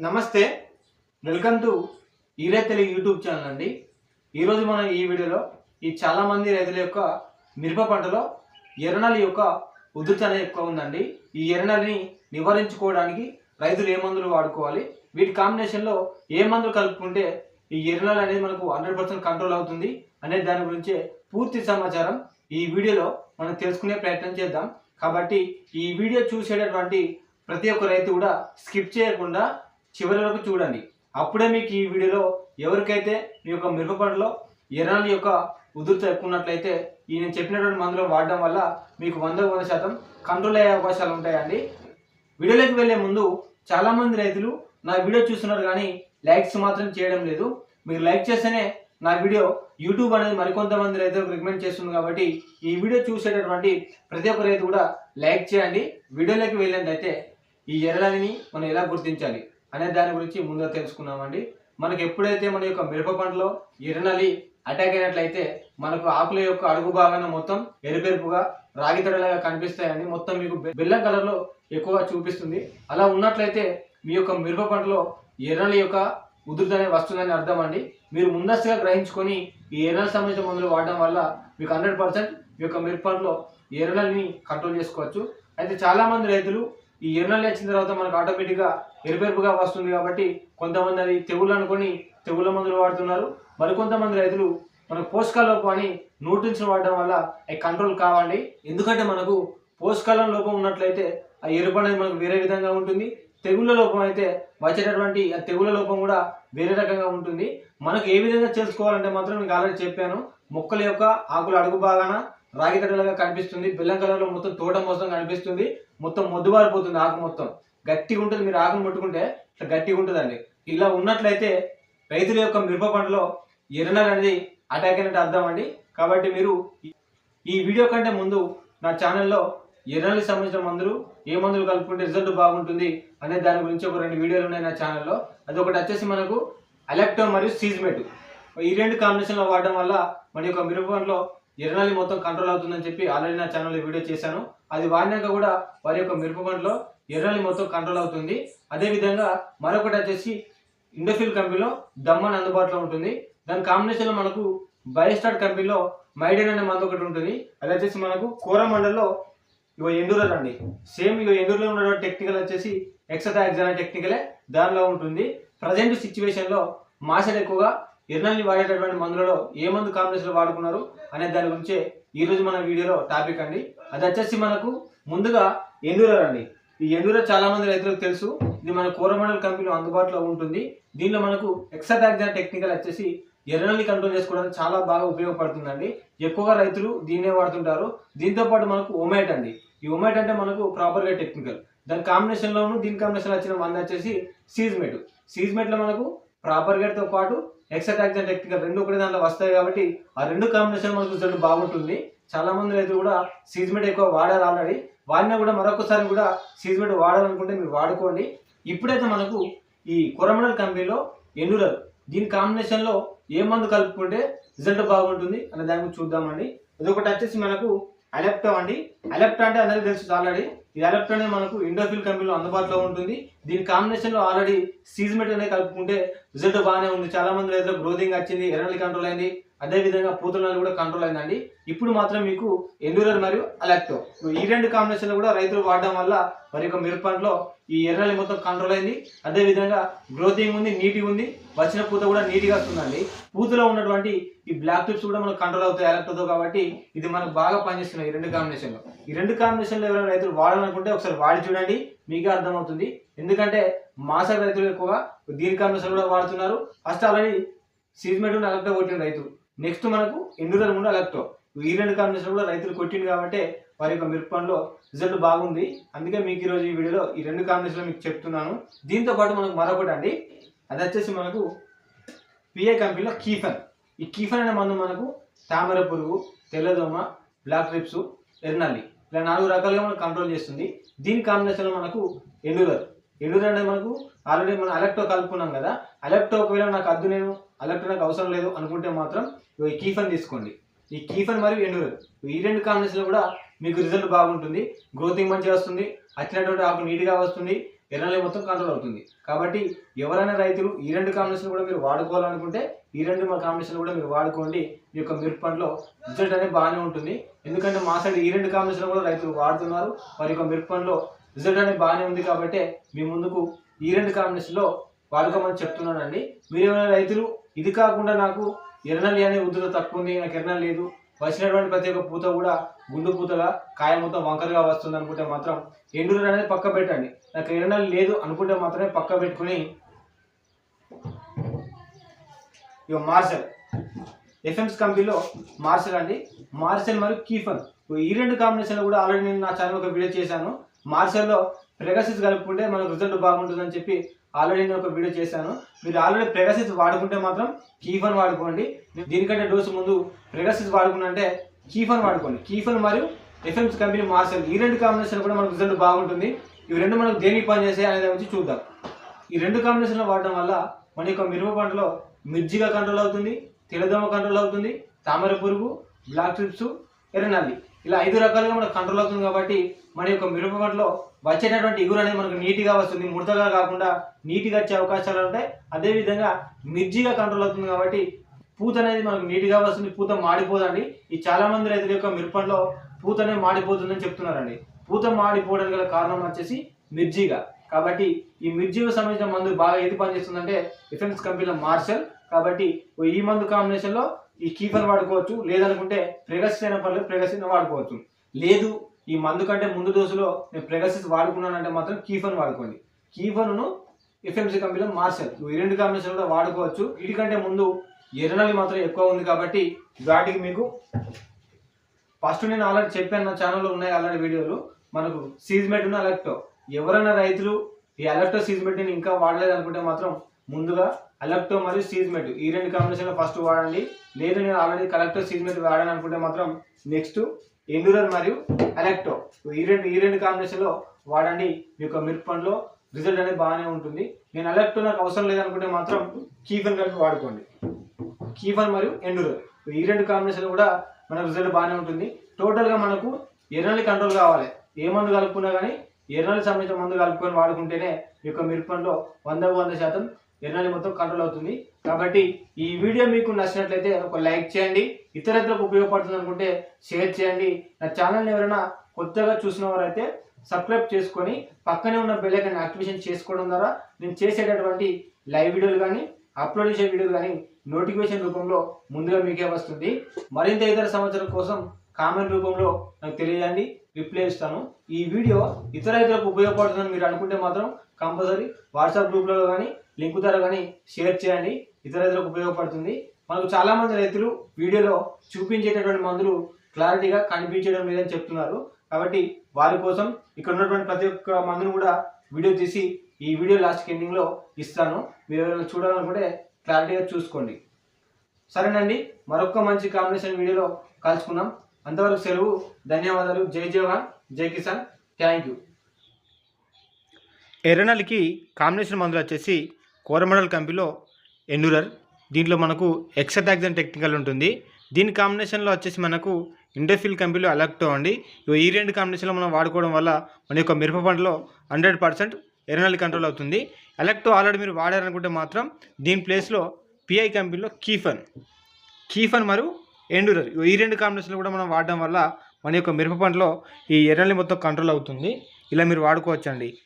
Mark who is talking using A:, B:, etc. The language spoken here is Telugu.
A: నమస్తే వెల్కమ్ టు ఈరే తెలుగు యూట్యూబ్ ఛానల్ అండి. ఈరోజు మనం ఈ వీడియోలో ఈ చాలామంది రైతుల యొక్క మిరప పంటలో ఎర్రనల్లి యొక్క ఉధృతి అనేది ఎక్కువ ఉందండి. ఈ ఎర్రనల్లిని నివారించుకోవడానికి రైతులు ఏ మందులు వాడుకోవాలి? వీటి కాంబినేషన్లో ఏ మందులు కలుపుకుంటే ఈ ఎర్రనల్లి అనేది మనకు హండ్రెడ్ పర్సెంట్ కంట్రోల్ అవుతుంది అనే దాని గురించే పూర్తి సమాచారం ఈ వీడియోలో మనం తెలుసుకునే ప్రయత్నం చేద్దాం. కాబట్టి ఈ వీడియో చూసేటటువంటి ప్రతి ఒక్క రైతు కూడా స్కిప్ చేయకుండా చివరి వరకు చూడండి. అప్పుడే మీకు ఈ వీడియోలో ఎవరికైతే మీ యొక్క మిరప పంటలో ఎర్రనల్లి యొక్క ఉధృతి ఎక్కున్నట్లయితే ఈ నేను చెప్పినటువంటి మందులు వాడడం వల్ల మీకు వంద వంద శాతం కంట్రోల్ అయ్యే అవకాశాలు ఉంటాయండి. వీడియోలోకి వెళ్ళే ముందు చాలామంది రైతులు నా వీడియో చూస్తున్నారు కానీ లైక్స్ మాత్రం చేయడం లేదు. మీరు లైక్ చేస్తేనే నా వీడియో యూట్యూబ్ అనేది మరికొంతమంది రైతులకు రికమెండ్ చేస్తుంది కాబట్టి ఈ వీడియో చూసేటటువంటి ప్రతి ఒక్క రైతు కూడా లైక్ చేయండి. వీడియోలోకి వెళ్ళినట్టయితే ఈ ఎర్రలని మనం ఎలా గుర్తించాలి? అనే దాని గురించి ముందుగా తెలుసుకున్నామండి మనకి ఎప్పుడైతే మన యొక్క మిరప పంటలో ఎర్రనలి అటాక్ అయినట్లయితే మనకు ఆకుల యొక్క అడుగు భాగాన మొత్తం ఎరుపెరుపుగా రాగి తడలాగా కనిపిస్తాయండి. మొత్తం మీకు బెల్లం కలర్లో ఎక్కువగా చూపిస్తుంది. అలా ఉన్నట్లయితే మీ యొక్క మిరప పంటలో ఎర్రలి యొక్క ఉధృతనే అనేది వస్తుందని అర్థం అండి మీరు ముందస్తుగా గ్రహించుకొని ఈ ఎర్రల సంబంధించిన మందులు వాడడం వల్ల మీకు హండ్రెడ్ పర్సెంట్ మీ యొక్క మిరప పంటలో ఎర్రలని కంట్రోల్ చేసుకోవచ్చు. అయితే చాలామంది రైతులు ఈ ఎర్రలు వచ్చిన తర్వాత మనకు ఆటోమేటిక్గా ఎరుపెరుపుగా వస్తుంది కాబట్టి కొంతమంది అది తెగులు అనుకొని తెగుల మందులు వాడుతున్నారు. మరికొంతమంది రైతులు మనకు పోషకాల లోపం అని న్యూట్రిన్స్ వాడడం వల్ల అవి కంట్రోల్ కావండి. ఎందుకంటే మనకు పోషకాల లోపం ఉన్నట్లయితే ఆ ఎరుపు అనేది మనకు వేరే విధంగా ఉంటుంది. తెగుళ్ళ లోపం అయితే వచ్చేటటువంటి ఆ తెగుళ్ళ లోపం కూడా వేరే రకంగా ఉంటుంది. మనకు ఏ విధంగా తెలుసుకోవాలంటే మాత్రం నేను ఆల్రెడీ చెప్పాను. మొక్కల యొక్క ఆకుల అడుగు భాగాన రాగి తడలుగా కనిపిస్తుంది. బెల్లం కలర్లో మొత్తం తోట మొత్తం కనిపిస్తుంది. మొత్తం మొద్దుబారిపోతుంది ఆకు మొత్తం. గట్టిగా ఉంటుంది మీరు ఆకును ముట్టుకుంటే ఇట్లా గట్టిగా ఉంటుందండి. ఇలా ఉన్నట్లయితే రైతుల యొక్క మిరప పంటలో ఎర్రనల్ అనేది అటాక్ అయినట్టు అర్థం అండి. కాబట్టి మీరు ఈ- వీడియో కంటే ముందు నా ఛానల్లో ఎర్రనల్కి సంబంధించిన మందులు ఏ మందులు కలుపుకుంటే రిజల్ట్ బాగుంటుంది అనే దాని గురించి ఒక రెండు వీడియోలు ఉన్నాయి నా ఛానల్లో. అది ఒకటి వచ్చేసి మనకు అలెక్టో మరియు సీజ్మెట్. ఈ రెండు కాంబినేషన్లో వాడడం వల్ల మన యొక్క మిరప పంటలో ఎర్రనల్లి మొత్తం కంట్రోల్ అవుతుందని చెప్పి ఆల్రెడీ నా ఛానల్లో వీడియో చేశాను. అది వాడినాక కూడా వారి యొక్క మిరప పంటలో ఎర్రలి మొత్తం కంట్రోల్ అవుతుంది. అదేవిధంగా మరొకటి వచ్చేసి ఇండోఫిల్ కంపెనీలో దమ్మన్ అందుబాటులో ఉంటుంది. దాని కాంబినేషన్లో మనకు బయోస్టార్ట్ కంపెనీలో మైడెన్ అనే మందు ఒకటి ఉంటుంది. అది వచ్చేసి మనకు కోరమండల్లో ఇగో ఎండూరల్ అండి. సేమ్ ఇగో ఎండూరులో ఉన్న టెక్నికల్ వచ్చేసి ఎక్సటాక్స్ అనే టెక్నికలే దానిలో ఉంటుంది. ప్రజెంట్ సిచ్యువేషన్లో మాసెడ్ ఎక్కువగా ఎర్నల్ని వాడేటటువంటి మందులలో ఏ మందు కాంబినేషన్లో వాడుకున్నారు అనే దాని గురించే ఈ రోజు మన వీడియోలో టాపిక్ అండి. అది వచ్చేసి మనకు ముందుగా ఎండూరర్ అండి. ఈ ఎండూరర్ చాలామంది రైతులకు తెలుసు. ఇది మన కోరమండల్ కంపెనీలో అందుబాటులో ఉంటుంది. దీనిలో మనకు ఎక్సటాక్స్ టెక్నికల్ వచ్చేసి ఎర్రనల్ని కంట్రోల్ చేసుకోవడానికి చాలా బాగా ఉపయోగపడుతుందండి. ఎక్కువగా రైతులు దీన్నే వాడుతుంటారు. దీంతో పాటు మనకు ఒమైట్ అండి. ఈ ఒమైట్ అంటే మనకు ప్రాపర్గా టెక్నికల్ దాని కాంబినేషన్లోను దీని కాంబినేషన్ వచ్చిన మంది వచ్చేసి సీజ్మెట్ సీజ్మెట్లో మనకు ప్రాపర్ గేట్తో పాటు ఎక్సటాక్స్ అండ్ టెక్నికల్ రెండు ఒకటి దాంట్లో వస్తాయి కాబట్టి ఆ రెండు కాంబినేషన్ మనకు రిజల్ట్ బాగుంటుంది. చాలా మంది రైతులు కూడా సీజ్మెట్ ఎక్కువ వాడారు ఆల్రెడీ వాడినా కూడా మరొకసారి కూడా సీజ్మెట్ వాడాలనుకుంటే మీరు వాడుకోండి. ఇప్పుడైతే మనకు ఈ కొరమండల్ కంపెనీలో ఎన్నురల్ దీని కాంబినేషన్లో ఏ మందు కలుపుకుంటే రిజల్ట్ బాగుంటుంది అనే దాని గురించి చూద్దామండి. అదొకటి వచ్చేసి మనకు అలెప్టో అండి. అలెప్టో అంటే అందరికీ తెలుసు ఆల్రెడీ ఈ అలెప్టో అనేది మనకు ఇండోఫిల్ కంపెనీలో అందుబాటులో ఉంటుంది. దీని కాంబినేషన్లో ఆల్రెడీ సీజ్మెట్ అనేది కలుపుకుంటే రిజల్ట్ బాగానే ఉంది. చాలా మంది రైతులకు గ్రోతింగ్ వచ్చింది ఎర్రనల్ కంట్రోల్ అయింది. అదేవిధంగా పూతలలో కూడా కంట్రోల్ అయిందండి. ఇప్పుడు మాత్రం మీకు ఎండూరర్ మరియు అలెక్టో ఈ రెండు కాంబినేషన్లు కూడా రైతులు వాడడం వల్ల మరి యొక్క మిరపంలో ఈ ఎర్రలి మొత్తం కంట్రోల్ అయింది. అదేవిధంగా గ్రోతింగ్ ఉంది? నీటి ఉంది. వచ్చిన పూత కూడా నీట్గా వస్తుందండి. పూతలో ఉన్నటువంటి ఈ బ్లాక్ టిప్స్ కూడా మనకు కంట్రోల్ అవుతాయి అలెక్టోతో కాబట్టి ఇది మనకు బాగా పనిచేస్తున్నాయి ఈ రెండు కాంబినేషన్లో ఈ రెండు కాంబినేషన్లో ఎవరైనా రైతులు వాడాలనుకుంటే ఒకసారి వాడి చూడండి. మీకే అర్థమవుతుంది. ఎందుకంటే మాస రైతులు ఎక్కువగా దీని కాంబినేషన్ కూడా వాడుతున్నారు. ఫస్ట్ ఆల్రెడీ సీజ్మెంట్ అలెక్టో కొట్టిన రైతు. నెక్స్ట్ మనకు ఎండూరర్ ముందు అలెక్టో ఈ రెండు కాంబినేషన్ కూడా రైతులు కొట్టింది కాబట్టి వారి యొక్క మిరపంలో రిజల్ట్ బాగుంది. అందుకే మీకు ఈరోజు ఈ వీడియోలో ఈ రెండు కాంబినేషన్లో మీకు చెప్తున్నాను. దీంతో పాటు మనకు మరొకటి అండి. అది వచ్చేసి మనకు పిఏ కంపెనీలో కీఫన్. ఈ కీఫన్ అనే మందు మనకు తామర పురుగు తెల్లదోమ బ్లాక్ ట్రిప్స్ ఎర్నల్లి ఇలా నాలుగు రకాలుగా మనం కంట్రోల్ చేస్తుంది. దీని కాంబినేషన్లో మనకు ఎండూరర్ ఎండూరర్ అనేది మనకు ఆల్రెడీ మనం అలెక్టో కలుపుకున్నాం కదా అలెక్టో ఒకవేళ నాకు అద్దు నేను అలెక్టో నాకు అవసరం లేదు అనుకుంటే మాత్రం ఈ కీఫన్ తీసుకోండి. ఈ కీఫన్ మరియు ఎండూరు ఈ రెండు కాంబినేషన్లో కూడా మీకు రిజల్ట్ బాగుంటుంది గ్రోతింగ్ మంచిగా వస్తుంది వచ్చినటువంటి ఆకు నీట్గా వస్తుంది ఎర్రనల్లి మొత్తం కంట్రోల్ అవుతుంది. కాబట్టి ఎవరైనా రైతులు ఈ రెండు కాంబినేషన్ కూడా మీరు వాడుకోవాలనుకుంటే ఈ రెండు కాంబినేషన్ కూడా మీరు వాడుకోండి. మీ యొక్క మిరప పంటలో రిజల్ట్ అనేది బాగానే ఉంటుంది. ఎందుకంటే మా సైడ్ ఈ రెండు కాంబినేషన్ కూడా రైతులు వాడుతున్నారు. వారి యొక్క మిరప పంటలో రిజల్ట్ అనేది బాగానే ఉంది కాబట్టి మీ ముందుకు ఈ రెండు కాంబినేషన్లో వాడుకోమని చెప్తున్నానండి. మీరు ఏమైనా రైతులు ఇది కాకుండా నాకు ఎర్రనల్లి అనే ఉద్దుత తక్కువ ఉంది నాకు ఎర్రనల్లి లేదు. వచ్చినటువంటి ప్రతి ఒక్క పూత కూడా గుండు పూతగా కాయ మొత్తం వంకరగా వస్తుంది అనుకుంటే మాత్రం ఎండూరు అనేది పక్క పెట్టండి. నాకు ఎర్రనల్లి లేదు అనుకుంటే మాత్రమే పక్క పెట్టుకుని ఇక మార్షల్. ఎఫ్ఎంస్ కంపెనీలో మార్షల్ అండి. మార్షల్ మరియు కీఫన్. ఈ రెండు కాంబినేషన్లో కూడా ఆల్రెడీ నేను నా ఛానల్ ఒక వీడియో చేశాను. మార్షల్లో ప్రెగసిస్ కలుపుకుంటే మనకు రిజల్ట్ బాగుంటుందని చెప్పి ఆల్రెడీ నేను ఒక వీడియో చేశాను. మీరు ఆల్రెడీ ప్రెగసిస్ వాడుకుంటే మాత్రం కీఫన్ వాడుకోండి. దీనికంటే డోసు ముందు ప్రెగసిస్ వాడుకున్నంటే కీఫన్ వాడుకోండి. కీఫన్ మరియు ఎఫ్ఎంస్ కంపెనీ మార్షల్ ఈ రెండు కాంబినేషన్ కూడా మనకు రిజల్ట్ బాగుంటుంది. ఇవి రెండు మనకు దేనికి పనిచేసాయి అనేది వచ్చి చూద్దాం. ఈ రెండు కాంబినేషన్లో వాడడం వల్ల మన యొక్క మిరప పంటలో మిర్జిగా కంట్రోల్ అవుతుంది తెల్లదోమ కంట్రోల్ అవుతుంది తామర పురుగు బ్లాక్ ట్రిప్స్ ఎర్రనల్లి. ఇలా ఐదు రకాలుగా మనకు కంట్రోల్ అవుతుంది కాబట్టి మన యొక్క మిరప పంటలో వచ్చేటటువంటి ఇగురు అనేది మనకు నీట్గా వస్తుంది ముడతగా కాకుండా నీట్గా వచ్చే అవకాశాలు ఉంటాయి. అదేవిధంగా మిర్జిగా కంట్రోల్ అవుతుంది కాబట్టి పూత అనేది మనకు నీట్గా వస్తుంది పూత మాడిపోదండి. ఈ చాలా మంది రైతుల యొక్క మిరపంలో పూత అనేది మాడిపోతుందని చెప్తున్నారండి. పూత మాడిపోవడానికి గల కారణం వచ్చేసి మిర్జిగా కాబట్టి ఈ మిర్జీకి సంబంధించిన మందు బాగా ఏది పనిచేస్తుందంటే డిఫెన్స్ కంపెనీలో మార్షల్. కాబట్టి ఈ మందు కాంబినేషన్లో ఈ కీఫర్ వాడుకోవచ్చు లేదనుకుంటే ప్రెగసిస్ అయిన పర్లేదు ప్రెగసిస్ వాడుకోవచ్చు. లేదు ఈ మందు కంటే ముందు డోసులో నేను ప్రెగసిస్ వాడుకున్నానంటే మాత్రం కీఫన్ వాడుకోండి. కీఫన్ను ఎఫ్ఎంసీ కంపెనీలో మార్షల్ ఈ రెండు కంపెనీస్ కూడా వాడుకోవచ్చు. వీటికంటే ముందు ఎర్రనల్లి మాత్రం ఎక్కువ ఉంది కాబట్టి వాటికి మీకు ఫస్ట్ నేను ఆల్రెడీ చెప్పాను నా ఛానల్లో ఉన్నాయి ఆల్రెడీ వీడియోలు. మనకు సీజ్మెట్ ఉన్న అలెక్టో ఎవరైనా రైతులు ఈ అలెక్టో సీజ్మెట్ని ఇంకా వాడలేదు అనుకుంటే మాత్రం ముందుగా అలెక్టో మరియు సీజ్మెట్ ఈ రెండు కాంబినేషన్లో ఫస్ట్ వాడండి. లేదు నేను ఆల్రెడీ కలెక్టో సీజ్మెట్ వాడాను అనుకుంటే మాత్రం నెక్స్ట్ ఎండూరర్ మరియు అలెక్టో ఈ రెండు ఈ రెండు కాంబినేషన్లో వాడండి. మీ యొక్క మిరప పండ్లో రిజల్ట్ అనేది బాగానే ఉంటుంది. నేను అలెక్టో నాకు అవసరం లేదనుకుంటే మాత్రం కీఫన్ కలిపి వాడుకోండి. కీఫన్ మరియు ఎండూరర్ ఈ రెండు కాంబినేషన్లో కూడా మన రిజల్ట్ బాగానే ఉంటుంది. టోటల్గా మనకు ఎర్రనల్లి కంట్రోల్ కావాలి. ఏ మందు కలుపుకున్నా కానీ ఎర్రనల్లి సంబంధించిన మందు కలుపుకొని వాడుకుంటేనే మీ యొక్క మిరపంలో వంద వంద శాతం ఎర్రనల్లి మొత్తం కంట్రోల్ అవుతుంది. కాబట్టి ఈ వీడియో మీకు నచ్చినట్లయితే ఒక లైక్ చేయండి. ఇతరత్రకు ఉపయోగపడుతుంది అనుకుంటే షేర్ చేయండి. నా ఛానల్ని ఎవరైనా కొత్తగా చూసిన వారైతే సబ్స్క్రైబ్ చేసుకొని పక్కనే ఉన్న బెల్ యాక్టివేషన్ చేసుకోవడం ద్వారా నేను చేసేటటువంటి లైవ్ వీడియోలు కానీ అప్లోడ్ చేసే వీడియోలు కానీ నోటిఫికేషన్ రూపంలో ముందుగా మీకే వస్తుంది. మరింత ఇతర సమాచారం కోసం కామెంట్ రూపంలో నాకు తెలియజేయండి. రిప్లై ఇస్తాను. ఈ వీడియో ఇతర రైతులకు ఉపయోగపడుతుందని మీరు అనుకుంటే మాత్రం కంపల్సరీ వాట్సాప్ గ్రూప్లలో కానీ లింక్ ద్వారా కానీ షేర్ చేయండి. ఇతర రైతులకు ఉపయోగపడుతుంది. మనకు చాలామంది రైతులు వీడియోలో చూపించేటటువంటి మందులు క్లారిటీగా కనిపించడం లేదని చెప్తున్నారు. కాబట్టి వారి కోసం ఇక్కడ ఉన్నటువంటి ప్రతి ఒక్క మందును కూడా వీడియో తీసి ఈ వీడియో లాస్ట్ ఎండింగ్లో ఇస్తాను. మీరు ఎవరైనా చూడాలనుకుంటే క్లారిటీగా చూసుకోండి. సరేనండి. మరొక మంచి కాంబినేషన్ వీడియోలో కలుసుకుందాం. అంతవరకు సెలవు ధన్యవాదాలు. జై జవాన్ జై కిసాన్. Thank you. ఎర్రనల్లికి కాంబినేషన్ మందులు వచ్చేసి కోరమండల్ కంపెనీలో ఎండూరర్ దీంట్లో మనకు ఎక్సటాక్సన్ టెక్నికల్ ఉంటుంది. దీని కాంబినేషన్లో వచ్చేసి మనకు ఇండోఫిల్ కంపెనీలో అలెక్టో అండి. ఈ రెండు కాంబినేషన్లో మనం వాడుకోవడం వల్ల మన యొక్క మిరప పంటలో హండ్రెడ్ పర్సెంట్ ఎర్రనల్లి కంట్రోల్ అవుతుంది. ఎలక్టో ఆల్రెడీ మీరు వాడారనుకుంటే మాత్రం దీని ప్లేస్లో పిఐ కంపెనీలో కీఫన్. కీఫన్ మరియు ఎండూరర్ ఈ రెండు కాంబినేషన్లు కూడా మనం వాడడం వల్ల మన యొక్క మిరప పంటలో ఈ ఎర్రల్ని మొత్తం కంట్రోల్ అవుతుంది. ఇలా మీరు వాడుకోవచ్చండి.